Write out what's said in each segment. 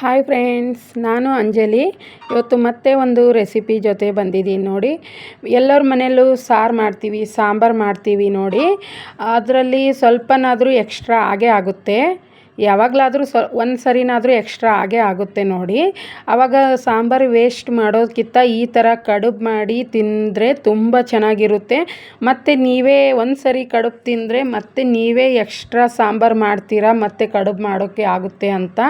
Hi friends ನಾನು ಅಂಜಲಿ. ಇವತ್ತು ಮತ್ತೆ ಒಂದು ರೆಸಿಪಿ ಜೊತೆ ಬಂದಿದ್ದೀನಿ ನೋಡಿ. ಎಲ್ಲರ ಮನೆಯಲ್ಲೂ ಸಾರು ಮಾಡ್ತೀವಿ, ಸಾಂಬಾರು ಮಾಡ್ತೀವಿ ನೋಡಿ. ಅದರಲ್ಲಿ ಸ್ವಲ್ಪನಾದರೂ ಎಕ್ಸ್ಟ್ರಾ ಆಗೇ ಆಗುತ್ತೆ. ಯಾವಾಗಲಾದರೂ ಸ್ವ ಒಂದು ಸರಿನಾದರೂ ಎಕ್ಸ್ಟ್ರಾ ಆಗೇ ಆಗುತ್ತೆ ನೋಡಿ. ಆವಾಗ ಸಾಂಬಾರು ವೇಸ್ಟ್ ಮಾಡೋದಕ್ಕಿಂತ ಈ ಥರ ಕಡುಬು ಮಾಡಿ ತಿಂದರೆ ತುಂಬ ಚೆನ್ನಾಗಿರುತ್ತೆ. ಮತ್ತು ನೀವೇ ಒಂದು ಸರಿ ಕಡುಬು ತಿಂದರೆ ಮತ್ತೆ ನೀವೇ ಎಕ್ಸ್ಟ್ರಾ ಸಾಂಬಾರು ಮಾಡ್ತೀರಾ, ಮತ್ತು ಕಡುಬು ಮಾಡೋಕ್ಕೆ ಆಗುತ್ತೆ ಅಂತ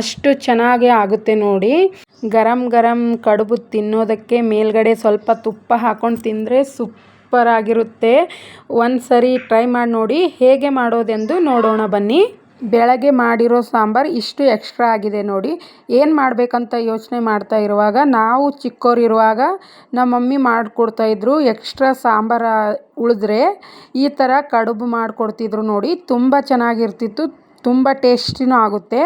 ಅಷ್ಟು ಚೆನ್ನಾಗೇ ಆಗುತ್ತೆ ನೋಡಿ. ಗರಂ ಗರಂ ಕಡುಬು ತಿನ್ನೋದಕ್ಕೆ ಮೇಲ್ಗಡೆ ಸ್ವಲ್ಪ ತುಪ್ಪ ಹಾಕ್ಕೊಂಡು ತಿಂದರೆ ಸೂಪರ್ ಆಗಿರುತ್ತೆ ಒಂದು ಸರಿ ಟ್ರೈ ಮಾಡಿ ನೋಡಿ ಹೇಗೆ ಮಾಡೋದೆಂದು ನೋಡೋಣ ಬನ್ನಿ. ಬೆಳಗ್ಗೆ ಮಾಡಿರೋ ಸಾಂಬಾರು ಇಷ್ಟು ಎಕ್ಸ್ಟ್ರಾ ಆಗಿದೆ ನೋಡಿ. ಏನು ಮಾಡಬೇಕಂತ ಯೋಚನೆ ಮಾಡ್ತಾ ಇರುವಾಗ, ನಾವು ಚಿಕ್ಕವರಿರುವಾಗ ನಮ್ಮ ಮಮ್ಮಿ ಮಾಡಿಕೊಡ್ತಾಯಿದ್ರು ಎಕ್ಸ್ಟ್ರಾ ಸಾಂಬಾರು ಉಳಿದ್ರೆ ಈ ಥರ ಕಡುಬು ಮಾಡಿಕೊಡ್ತಿದ್ರು ನೋಡಿ. ತುಂಬ ಚೆನ್ನಾಗಿರ್ತಿತ್ತು, ತುಂಬ ಟೇಸ್ಟಿನೂ ಆಗುತ್ತೆ.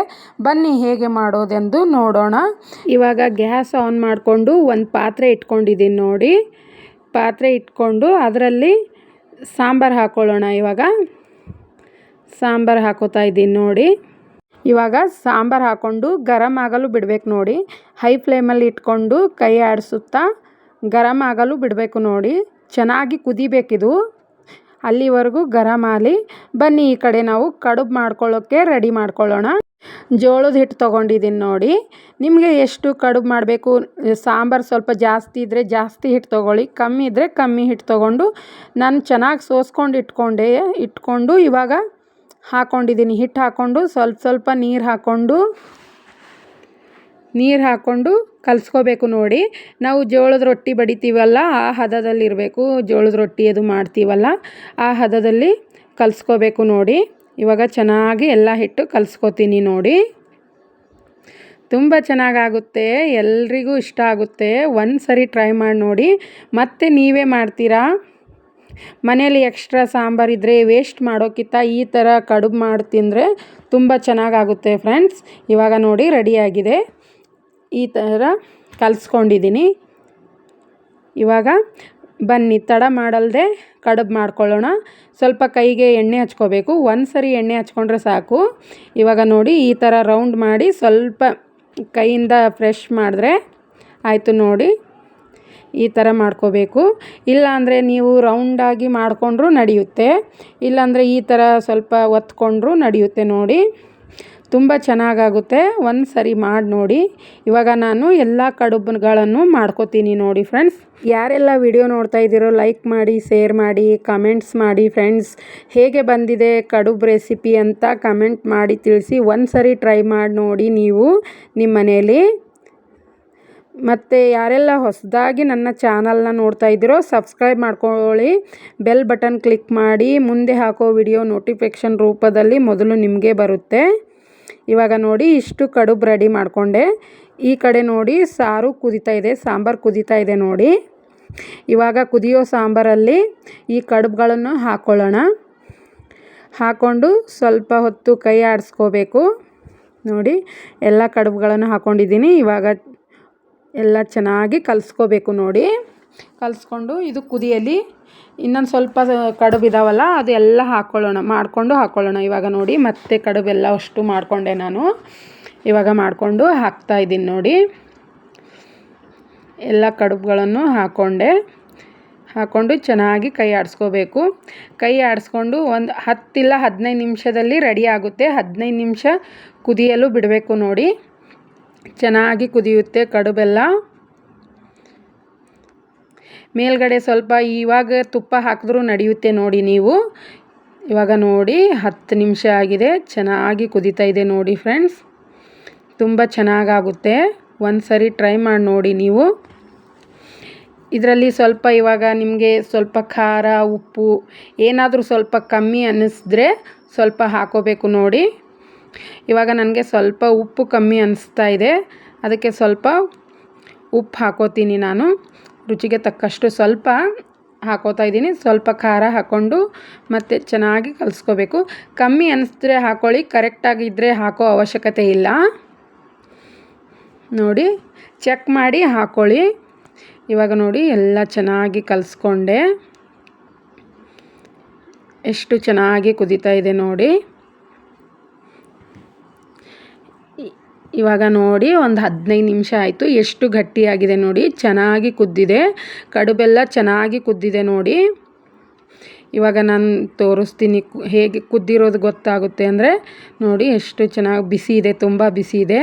ಬನ್ನಿ ಹೇಗೆ ಮಾಡೋದೆಂದು ನೋಡೋಣ. ಇವಾಗ ಗ್ಯಾಸ್ ಆನ್ ಮಾಡಿಕೊಂಡು ಒಂದು ಪಾತ್ರೆ ಇಟ್ಕೊಂಡಿದ್ದೀನಿ ನೋಡಿ. ಪಾತ್ರೆ ಇಟ್ಕೊಂಡು ಅದರಲ್ಲಿ ಸಾಂಬಾರು ಹಾಕ್ಕೊಳ್ಳೋಣ ಇವಾಗ. ಸಾಂಬಾರು ಹಾಕೋತಾ ಇದ್ದೀನಿ ನೋಡಿ. ಇವಾಗ ಸಾಂಬಾರು ಹಾಕ್ಕೊಂಡು ಗರಮ್ ಆಗಲು ಬಿಡಬೇಕು ನೋಡಿ. ಹೈ ಫ್ಲೇಮಲ್ಲಿ ಇಟ್ಕೊಂಡು ಕೈ ಆಡಿಸುತ್ತಾ ಗರಮ್ ಆಗಲು ಬಿಡಬೇಕು ನೋಡಿ. ಚೆನ್ನಾಗಿ ಕುದಿಬೇಕಿದು. ಅಲ್ಲಿವರೆಗೂ ಗರಮ್ ಆಗಲಿ. ಬನ್ನಿ ಈ ಕಡೆ ನಾವು ಕಡುಬು ಮಾಡ್ಕೊಳ್ಳೋಕ್ಕೆ ರೆಡಿ ಮಾಡ್ಕೊಳ್ಳೋಣ. ಜೋಳದ ಹಿಟ್ಟು ತೊಗೊಂಡಿದ್ದೀನಿ ನೋಡಿ. ನಿಮಗೆ ಎಷ್ಟು ಕಡುಬು ಮಾಡಬೇಕು? ಸಾಂಬಾರು ಸ್ವಲ್ಪ ಜಾಸ್ತಿ ಇದ್ದರೆ ಜಾಸ್ತಿ ಹಿಟ್ಟು ತೊಗೊಳ್ಳಿ. ಕಮ್ಮಿ ಇದ್ದರೆ ಕಮ್ಮಿ ಹಿಟ್ಟು ತೊಗೊಂಡು ನಾನು ಚೆನ್ನಾಗಿ ಸೋಸ್ಕೊಂಡು ಇಟ್ಕೊಂಡೆ, ಇಟ್ಕೊಂಡು ಇವಾಗ ಹಾಕ್ಕೊಂಡಿದ್ದೀನಿ ಹಿಟ್ಟು ಹಾಕ್ಕೊಂಡು ಸ್ವಲ್ಪ ಸ್ವಲ್ಪ ನೀರು ಹಾಕ್ಕೊಂಡು ನೀರು ಹಾಕ್ಕೊಂಡು ಕಲಿಸ್ಕೋಬೇಕು ನೋಡಿ. ನಾವು ಜೋಳದ ರೊಟ್ಟಿ ಬಡಿತೀವಲ್ಲ, ಆ ಹದದಲ್ಲಿರಬೇಕು ಜೋಳದ ರೊಟ್ಟಿ ಅದು ಮಾಡ್ತೀವಲ್ಲ, ಆ ಹದದಲ್ಲಿ ಕಲಿಸ್ಕೋಬೇಕು ನೋಡಿ. ಇವಾಗ ಚೆನ್ನಾಗಿ ಎಲ್ಲ ಹಿಟ್ಟು ಕಲಿಸ್ಕೋತೀನಿ ನೋಡಿ. ತುಂಬ ಚೆನ್ನಾಗಾಗುತ್ತೆ. ಎಲ್ರಿಗೂ ಇಷ್ಟ ಆಗುತ್ತೆ. ಒಂದು ಸರಿ ಟ್ರೈ ಮಾಡಿ ನೋಡಿ. ಮತ್ತೆ ನೀವೇ ಮಾಡ್ತೀರಾ? ಮನೇಲಿ ಎಕ್ಸ್ಟ್ರಾ ಸಾಂಬಾರಿದ್ದರೆ ವೇಸ್ಟ್ ಮಾಡೋಕ್ಕಿಂತ ಈ ಥರ ಕಡುಬು ಮಾಡಿ ತಿಂದರೆ ತುಂಬ ಚೆನ್ನಾಗಾಗುತ್ತೆ ಫ್ರೆಂಡ್ಸ್ ಇವಾಗ ನೋಡಿ ರೆಡಿಯಾಗಿದೆ ಈ ಥರ ಕಲಿಸ್ಕೊಂಡಿದ್ದೀನಿ ಇವಾಗ ಬನ್ನಿ, ತಡ ಮಾಡಲ್ದೆ ಕಡುಬು ಮಾಡ್ಕೊಳ್ಳೋಣ. ಸ್ವಲ್ಪ ಕೈಗೆ ಎಣ್ಣೆ ಹಚ್ಕೋಬೇಕು. ಒಂದು ಸರಿ ಎಣ್ಣೆ ಹಚ್ಕೊಂಡ್ರೆ ಸಾಕು. ಇವಾಗ ನೋಡಿ ಈ ಥರ ರೌಂಡ್ ಮಾಡಿ ಸ್ವಲ್ಪ ಕೈಯಿಂದ ಫ್ರೆಶ್ ಮಾಡಿದ್ರೆ ಆಯಿತು ನೋಡಿ. ಈ ಥರ ಮಾಡ್ಕೋಬೇಕು. ಇಲ್ಲಾಂದರೆ ನೀವು ರೌಂಡಾಗಿ ಮಾಡಿಕೊಂಡ್ರೂ ನಡೆಯುತ್ತೆ. ಇಲ್ಲಾಂದರೆ ಈ ಥರ ಸ್ವಲ್ಪ ಒತ್ಕೊಂಡ್ರೂ ನಡೆಯುತ್ತೆ ನೋಡಿ. ತುಂಬ ಚೆನ್ನಾಗಾಗುತ್ತೆ. ಒಂದು ಸರಿ ಮಾಡಿ ನೋಡಿ. ಇವಾಗ ನಾನು ಎಲ್ಲ ಕಡುಬುಗಳನ್ನು ಮಾಡ್ಕೋತೀನಿ ನೋಡಿ ಫ್ರೆಂಡ್ಸ್ ಯಾರೆಲ್ಲ ವಿಡಿಯೋ ನೋಡ್ತಾ ಇದ್ದೀರೋ ಲೈಕ್ ಮಾಡಿ ಶೇರ್ ಮಾಡಿ ಕಮೆಂಟ್ಸ್ ಮಾಡಿ ಫ್ರೆಂಡ್ಸ್ ಹೇಗೆ ಬಂದಿದೆ ಕಡುಬು ರೆಸಿಪಿ ಅಂತ ಕಮೆಂಟ್ ಮಾಡಿ ತಿಳಿಸಿ ಒಂದು ಸರಿ ಟ್ರೈ ಮಾಡಿ ನೋಡಿ ನೀವು ನಿಮ್ಮ ಮನೇಲಿ ಮತ್ತು ಯಾರೆಲ್ಲ ಹೊಸದಾಗಿ ನನ್ನ ಚಾನಲ್ನ ನೋಡ್ತಾ ಇದ್ದೀರೋ ಸಬ್ಸ್ಕ್ರೈಬ್ ಮಾಡ್ಕೊಳ್ಳಿ. ಬೆಲ್ ಬಟನ್ ಕ್ಲಿಕ್ ಮಾಡಿ. ಮುಂದೆ ಹಾಕೋ ವಿಡಿಯೋ ನೋಟಿಫಿಕೇಷನ್ ರೂಪದಲ್ಲಿ ಮೊದಲು ನಿಮಗೆ ಬರುತ್ತೆ. ಇವಾಗ ನೋಡಿ, ಇಷ್ಟು ಕಡುಬು ರೆಡಿ ಮಾಡಿಕೊಂಡೆ. ಈ ಕಡೆ ನೋಡಿ, ಸಾರು ಕುದೀತಾ ಇದೆ, ಸಾಂಬಾರು ಕುದೀತಾ ಇದೆ ನೋಡಿ. ಇವಾಗ ಕುದಿಯೋ ಸಾಂಬಾರಲ್ಲಿ ಈ ಕಡುಬುಗಳನ್ನು ಹಾಕ್ಕೊಳ್ಳೋಣ ಹಾಕ್ಕೊಂಡು ಸ್ವಲ್ಪ ಹೊತ್ತು ಕೈ ಆಡಿಸ್ಕೋಬೇಕು. ನೋಡಿ, ಎಲ್ಲ ಕಡುಬುಗಳನ್ನು ಹಾಕ್ಕೊಂಡಿದ್ದೀನಿ ಇವಾಗ ಎಲ್ಲ ಚೆನ್ನಾಗಿ ಕಲಿಸ್ಕೋಬೇಕು ನೋಡಿ. ಕಲಿಸ್ಕೊಂಡು ಇದು ಕುದಿಯಲಿ. ಇನ್ನೊಂದು ಸ್ವಲ್ಪ ಕಡುಬು ಇದಾವಲ್ಲ, ಅದೆಲ್ಲ ಹಾಕ್ಕೊಳ್ಳೋಣ ಮಾಡಿಕೊಂಡು ಹಾಕ್ಕೊಳ್ಳೋಣ ಇವಾಗ ನೋಡಿ. ಮತ್ತೆ ಕಡುಬೆಲ್ಲ ಅಷ್ಟು ಮಾಡಿಕೊಂಡೆ ನಾನು. ಇವಾಗ ಮಾಡಿಕೊಂಡು ಹಾಕ್ತಾಯಿದ್ದೀನಿ ನೋಡಿ. ಎಲ್ಲ ಕಡುಬುಗಳನ್ನು ಹಾಕ್ಕೊಂಡೆ ಹಾಕ್ಕೊಂಡು ಚೆನ್ನಾಗಿ ಕೈ ಆಡಿಸ್ಕೋಬೇಕು. ಕೈ ಆಡಿಸ್ಕೊಂಡು ಒಂದು ಹತ್ತಿಲ್ಲ ಹದಿನೈದು ನಿಮಿಷದಲ್ಲಿ ರೆಡಿ ಆಗುತ್ತೆ. ಹದಿನೈದು ನಿಮಿಷ ಕುದಿಯಲು ಬಿಡಬೇಕು ನೋಡಿ. ಚೆನ್ನಾಗಿ ಕುದಿಯುತ್ತೆ ಕಡುಬೆಲ್ಲ. ಮೇಲ್ಗಡೆ ಸ್ವಲ್ಪ ಇವಾಗ ತುಪ್ಪ ಹಾಕಿದ್ರೂ ನಡೆಯುತ್ತೆ ನೋಡಿ ನೀವು. ಇವಾಗ ನೋಡಿ, ಹತ್ತು ನಿಮಿಷ ಆಗಿದೆ, ಚೆನ್ನಾಗಿ ಕುದೀತಾ ಇದೆ ನೋಡಿ ಫ್ರೆಂಡ್ಸ್. ತುಂಬ ಚೆನ್ನಾಗಾಗುತ್ತೆ. ಒಂದು ಸರಿ ಟ್ರೈ ಮಾಡಿ ನೋಡಿ ನೀವು. ಇದರಲ್ಲಿ ಸ್ವಲ್ಪ ಇವಾಗ ನಿಮಗೆ ಸ್ವಲ್ಪ ಖಾರ, ಉಪ್ಪು ಏನಾದರೂ ಸ್ವಲ್ಪ ಕಮ್ಮಿ ಅನ್ನಿಸಿದ್ರೆ ಸ್ವಲ್ಪ ಹಾಕೋಬೇಕು ನೋಡಿ. ಇವಾಗ ನನಗೆ ಸ್ವಲ್ಪ ಉಪ್ಪು ಕಮ್ಮಿ ಅನಿಸ್ತಾ ಇದೆ. ಅದಕ್ಕೆ ಸ್ವಲ್ಪ ಉಪ್ಪು ಹಾಕೋತೀನಿ ನಾನು. ರುಚಿಗೆ ತಕ್ಕಷ್ಟು ಸ್ವಲ್ಪ ಹಾಕೋತಾ ಇದ್ದೀನಿ. ಸ್ವಲ್ಪ ಖಾರ ಹಾಕ್ಕೊಂಡು ಮತ್ತು ಚೆನ್ನಾಗಿ ಕಲಿಸ್ಕೋಬೇಕು. ಕಮ್ಮಿ ಅನಿಸಿದ್ರೆ ಹಾಕ್ಕೊಳ್ಳಿ ಕರೆಕ್ಟಾಗಿದ್ದರೆ ಹಾಕೋ ಅವಶ್ಯಕತೆ ಇಲ್ಲ. ನೋಡಿ ಚೆಕ್ ಮಾಡಿ ಹಾಕ್ಕೊಳ್ಳಿ ಇವಾಗ ನೋಡಿ, ಎಲ್ಲ ಚೆನ್ನಾಗಿ ಕಲಿಸ್ಕೊಂಡೆ. ಎಷ್ಟು ಚೆನ್ನಾಗಿ ಕುದೀತಾ ಇದೆ ನೋಡಿ. ಇವಾಗ ನೋಡಿ ಒಂದು ಹದಿನೈದು ನಿಮಿಷ ಆಯಿತು. ಎಷ್ಟು ಗಟ್ಟಿಯಾಗಿದೆ ನೋಡಿ. ಚೆನ್ನಾಗಿ ಕುದ್ದಿದೆ. ಕಡುಬೆಲ್ಲ ಚೆನ್ನಾಗಿ ಕುದ್ದಿದೆ ನೋಡಿ. ಇವಾಗ ನಾನು ತೋರಿಸ್ತೀನಿ ಹೇಗೆ ಕುದ್ದಿರೋದು ಗೊತ್ತಾಗುತ್ತೆ ಅಂದರೆ ನೋಡಿ ಎಷ್ಟು ಚೆನ್ನಾಗಿ ಬಿಸಿ ಇದೆ, ತುಂಬ ಬಿಸಿ ಇದೆ.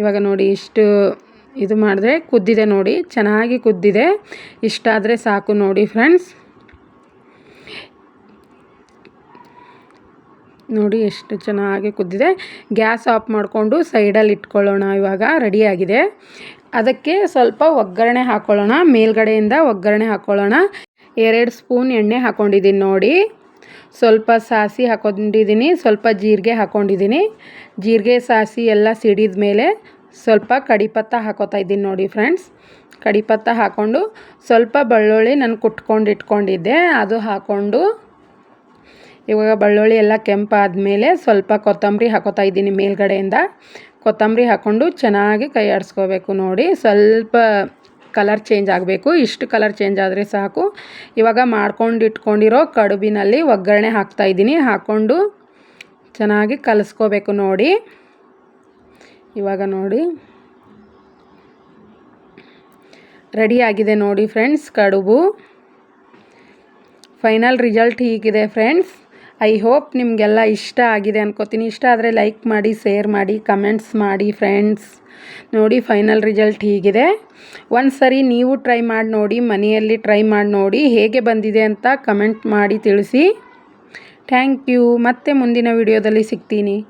ಇವಾಗ ನೋಡಿ ಇಷ್ಟು ಇದು ಮಾಡಿದ್ರೆ ಕುದ್ದಿದೆ ನೋಡಿ. ಚೆನ್ನಾಗಿ ಕುದ್ದಿದೆ. ಇಷ್ಟಾದರೆ ಸಾಕು ನೋಡಿ ಫ್ರೆಂಡ್ಸ್. ನೋಡಿ ಎಷ್ಟು ಚೆನ್ನಾಗಿ ಕುದ್ದಿದೆ. ಗ್ಯಾಸ್ ಆಫ್ ಮಾಡಿಕೊಂಡು ಸೈಡಲ್ಲಿ ಇಟ್ಕೊಳ್ಳೋಣ, ಇವಾಗ ರೆಡಿಯಾಗಿದೆ ಅದಕ್ಕೆ ಸ್ವಲ್ಪ ಒಗ್ಗರಣೆ ಹಾಕ್ಕೊಳ್ಳೋಣ ಮೇಲ್ಗಡೆಯಿಂದ ಒಗ್ಗರಣೆ ಹಾಕ್ಕೊಳ್ಳೋಣ ಎರಡು ಸ್ಪೂನ್ ಎಣ್ಣೆ ಹಾಕ್ಕೊಂಡಿದ್ದೀನಿ ನೋಡಿ. ಸ್ವಲ್ಪ ಸಾಸಿ ಹಾಕೊಂಡಿದ್ದೀನಿ, ಸ್ವಲ್ಪ ಜೀರಿಗೆ ಹಾಕ್ಕೊಂಡಿದ್ದೀನಿ ಜೀರಿಗೆ, ಸಾಸಿ ಎಲ್ಲ ಸಿಡಿದ ಮೇಲೆ ಸ್ವಲ್ಪ ಕಡಿಪತ್ತ ಹಾಕೋತಾ ಇದ್ದೀನಿ ನೋಡಿ ಫ್ರೆಂಡ್ಸ್ ಕಡಿಪತ್ತ ಹಾಕ್ಕೊಂಡು ಸ್ವಲ್ಪ ಬೆಳ್ಳುಳ್ಳಿ ನಾನು ಕುಟ್ಕೊಂಡು ಇಟ್ಕೊಂಡಿದ್ದೆ, ಅದು ಹಾಕ್ಕೊಂಡು ಇವಾಗ ಬೆಳ್ಳುಳ್ಳಿ ಎಲ್ಲ ಕೆಂಪಾದಮೇಲೆ ಸ್ವಲ್ಪ ಕೊತ್ತಂಬರಿ ಹಾಕೋತಾ ಇದ್ದೀನಿ ಮೇಲ್ಗಡೆಯಿಂದ. ಕೊತ್ತಂಬರಿ ಹಾಕ್ಕೊಂಡು ಚೆನ್ನಾಗಿ ಕೈ ಆಡಿಸ್ಕೋಬೇಕು ನೋಡಿ. ಸ್ವಲ್ಪ ಕಲರ್ ಚೇಂಜ್ ಆಗಬೇಕು. ಇಷ್ಟು ಕಲರ್ ಚೇಂಜ್ ಆದರೆ ಸಾಕು. ಇವಾಗ ಮಾಡ್ಕೊಂಡು ಇಟ್ಕೊಂಡಿರೋ ಕಡುಬಿನಲ್ಲಿ ಒಗ್ಗರಣೆ ಹಾಕ್ತಾ ಇದ್ದೀನಿ. ಹಾಕ್ಕೊಂಡು ಚೆನ್ನಾಗಿ ಕಲಿಸ್ಕೋಬೇಕು ನೋಡಿ. ಇವಾಗ ನೋಡಿ. ರೆಡಿ ಆಗಿದೆ ನೋಡಿ ಫ್ರೆಂಡ್ಸ್ ಕಡುಬು. ಫೈನಲ್ ರಿಸಲ್ಟ್ ಹೀಗಿದೆ ಫ್ರೆಂಡ್ಸ್. ಐ ಹೋಪ್ ನಿಮಗೆಲ್ಲ ಇಷ್ಟ ಆಗಿದೆ ಅನ್ಕೋತೀನಿ. ಇಷ್ಟ ಆದರೆ ಲೈಕ್ ಮಾಡಿ, ಶೇರ್ ಮಾಡಿ, ಕಮೆಂಟ್ಸ್ ಮಾಡಿ ಫ್ರೆಂಡ್ಸ್. ನೋಡಿ ಫೈನಲ್ ರಿಸಲ್ಟ್ ಹೀಗಿದೆ. ಒಂದು ಸರಿ ನೀವು ಟ್ರೈ ಮಾಡಿ ನೋಡಿ, ಮನೆಯಲ್ಲಿ ಟ್ರೈ ಮಾಡಿ ನೋಡಿ ಹೇಗೆ ಬಂದಿದೆ ಅಂತ ಕಮೆಂಟ್ ಮಾಡಿ ತಿಳಿಸಿ. Thank you. ಮತ್ತೆ ಮುಂದಿನ ವಿಡಿಯೋದಲ್ಲಿ ಸಿಗ್ತೀನಿ.